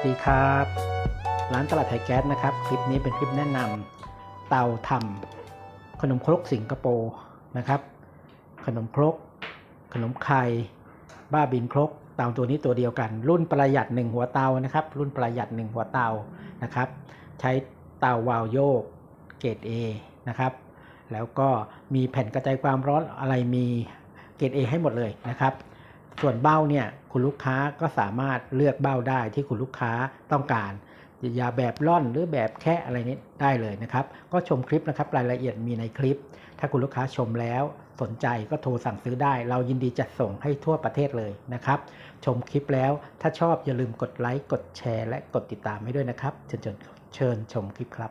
วัสดีครับ ร้านตลาดไทยแก๊สนะครับ คลิปนี้เป็นคลิปแนะนำเตาทำขนมครกสิงคโปร์นะครับ ขนมครก ขนมไข่บ้าบินครกเตาตัวนี้ตัวเดียวกัน รุ่นประหยัด 1 หัวเตานะครับ รุ่นประหยัด 1 หัวเตานะครับ ใช้เตาวาลโยกเกรด A นะครับ แล้วก็มีแผ่นกระจายความร้อนอะไรมีเกรด A ให้หมดเลยนะครับ ส่วนเบ้าเนี่ยคุณลูกค้าก็สามารถเลือกเบ้าได้ที่คุณลูกค้าต้องการอย่าแบบร่อนหรือแบบแค่อะไรนี้ได้เลยนะครับ ก็ชมคลิปนะครับรายละเอียดมีในคลิป ถ้าคุณลูกค้าชมแล้วสนใจก็โทรสั่งซื้อได้ เรายินดีจัดส่งให้ทั่วประเทศเลยนะครับ ชมคลิปแล้วถ้าชอบอย่าลืมกดไลค์กดแชร์ และกดติดตามให้ด้วยนะครับเชิญเชิญเชิญชมคลิปครับ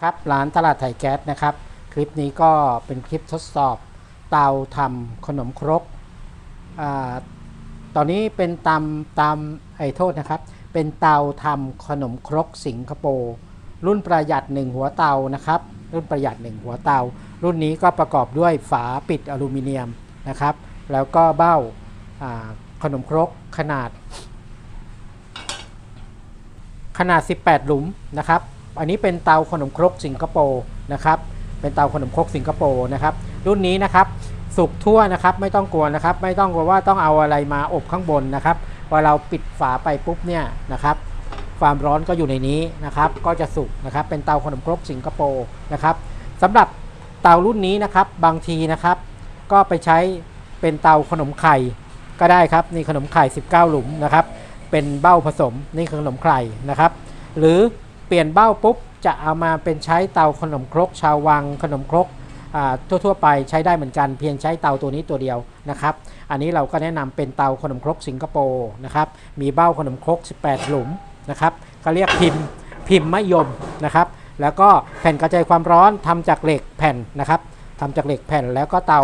ครับร้านตลาดไทยแก๊สนะครับ คลิปนี้ก็เป็นคลิปทดสอบ เตาทำขนมครก ตอนนี้เป็นตำตำไอ้โทษนะครับ เป็นเตาทำขนมครกสิงคโปร์รุ่นประหยัด 1 หัวเตานะครับ รุ่นประหยัด 1 หัวเตา รุ่นนี้ก็ประกอบด้วยฝาปิดอลูมิเนียมนะครับ แล้วก็เบ้าขนมครกขนาด ขนาด 18 หลุมนะครับ อันนี้เป็นเตาขนมครกสิงคโปร์นะครับ เป็นเตาขนมครกสิงคโปร์นะครับ รุ่นนี้นะครับ สุกทั่วนะครับ ไม่ต้องกลัวนะครับ ไม่ต้องกลัวว่าต้องเอาอะไรมาอบข้างบนนะครับพอเราปิดฝาไปปุ๊บเนี่ยนะครับ ความร้อนก็อยู่ในนี้นะครับ ก็จะสุกนะครับ เป็นเตาขนมครกสิงคโปร์นะครับสำหรับเตารุ่นนี้นะครับบางทีนะครับ ก็ไปใช้เป็นเตาขนมไข่ก็ได้ครับนี่ขนมไข่ 19 หลุมนะครับ เป็นเบ้าผสมนี่คือขนมไข่นะครับ หรือเปลี่ยนเบ้าปุ๊บจะเอามาเป็นใช้เตาขนมครกชาววังขนมครก ทั่วๆไปใช้ได้เหมือนกัน เพียงใช้เตาตัวนี้ตัวเดียวนะครับ อันนี้เราก็แนะนำเป็นเตาขนมครกสิงคโปร์นะครับ มีเบ้าขนมครก 18 หลุมนะครับก็เรียกพิมพ์พิมพ์มะยมนะครับ แล้วก็แผ่นกระจายความร้อนทำจากเหล็กแผ่นนะครับทำจากเหล็กแผ่นแล้วก็เตา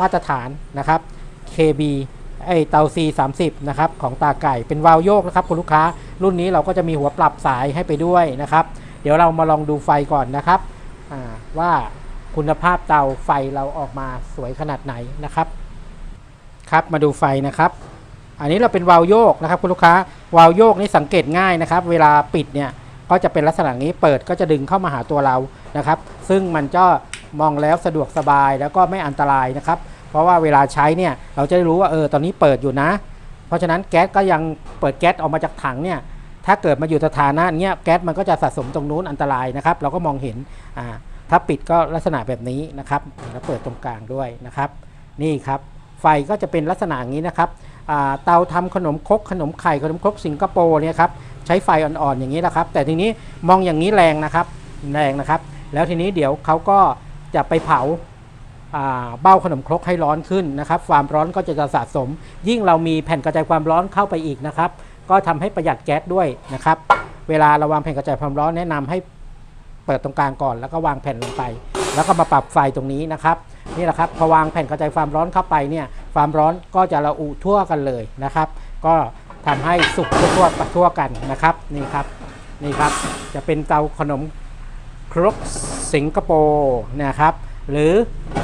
มาตรฐานนะครับ KB ไอเตา C30 นะครับของตาไก่เป็นวาล์วโยกนะครับคุณลูกค้า รุ่นนี้เราก็จะมีหัวปรับสายให้ไปด้วยนะครับ เดี๋ยวเรามาลองดูไฟก่อนนะครับว่า คุณภาพเตาไฟเราออกมาสวยขนาดไหนนะครับ ครับมาดูไฟนะครับ อันนี้เราเป็นวาล์วโยกนะครับ คุณลูกค้าวาล์วโยกนี่สังเกตง่ายนะครับ เวลาปิดเนี่ยก็จะเป็นลักษณะนี้เปิดก็จะดึงเข้ามาหาตัวเรานะครับ ซึ่งมันก็มองแล้วสะดวกสบายแล้วก็ไม่อันตรายนะครับ เพราะว่าเวลาใช้เนี่ยเราจะได้รู้ว่าเออตอนนี้เปิดอยู่นะ เพราะฉะนั้นแก๊สก็ยังเปิดแก๊สออกมาจากถังเนี่ยถ้าเกิดมาอยู่สถานะเนี้ยแก๊สมันก็จะสะสมตรงนู้นอันตรายนะครับ เราก็มองเห็นอ่า ถ้าปิดก็ลักษณะแบบนี้นะครับแล้วเปิดตรงกลางด้วยนะครับ นี่ครับไฟก็จะเป็นลักษณะอย่างนี้นะครับเตาทำขนมครกขนมไข่ขนมครกสิงคโปร์เนี่ยครับใช้ไฟอ่อนๆอย่างนี้แหละครับ แต่ทีนี้มองอย่างนี้แรงนะครับแรงนะครับ แล้วทีนี้เดี๋ยวเขาก็จะไปเผาเบ้าขนมครกให้ร้อนขึ้นนะครับความร้อนก็จะสะสม ยิ่งเรามีแผ่นกระจายความร้อนเข้าไปอีกนะครับ ก็ทำให้ประหยัดแก๊สด้วยนะครับ เวลาเราวางแผ่นกระจายความร้อนแนะนำให้ เปิดตรงกลางก่อน แล้วก็วางแผ่นลงไป แล้วก็มาปรับไฟตรงนี้นะครับนี่แหละครับพอวางแผ่นกระจายความร้อนเข้าไปเนี่ยความร้อนก็จะระอุทั่วกันเลยนะครับ ก็ทำให้สุกทั่วๆทั่วกันนะครับนี่ครับนี่ครับจะเป็นเตาขนมครกสิงคโปร์นะครับ หรือ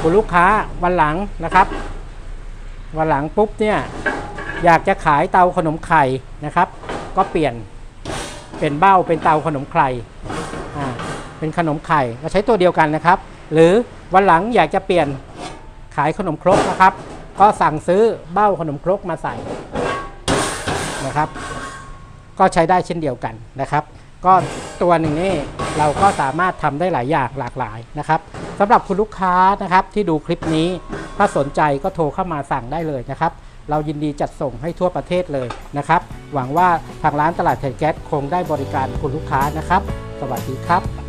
คุณลูกค้าวันหลังนะครับวันหลังปุ๊บเนี่ยอยากจะขายเตาขนมไข่นะครับ ก็เปลี่ยนเป็นเบ้าเป็นเตาขนมไข่ เป็นขนมไข่ก็ใช้ตัวเดียวกันนะครับ หรือวันหลังอยากจะเปลี่ยนขายขนมครกนะครับ ก็สั่งซื้อเบ้าขนมครกมาใส่นะครับ ก็ใช้ได้เช่นเดียวกันนะครับ ก็ตัวหนึ่งนี่เราก็สามารถทำได้หลายอย่างหลากหลายนะครับสำหรับคุณลูกค้านะครับที่ดูคลิปนี้ถ้าสนใจก็โทรเข้ามาสั่งได้เลยนะครับ เรายินดีจัดส่งให้ทั่วประเทศเลยนะครับ หวังว่าทางร้านตลาดไทยแก๊สคงได้บริการคุณลูกค้านะครับ สวัสดีครับ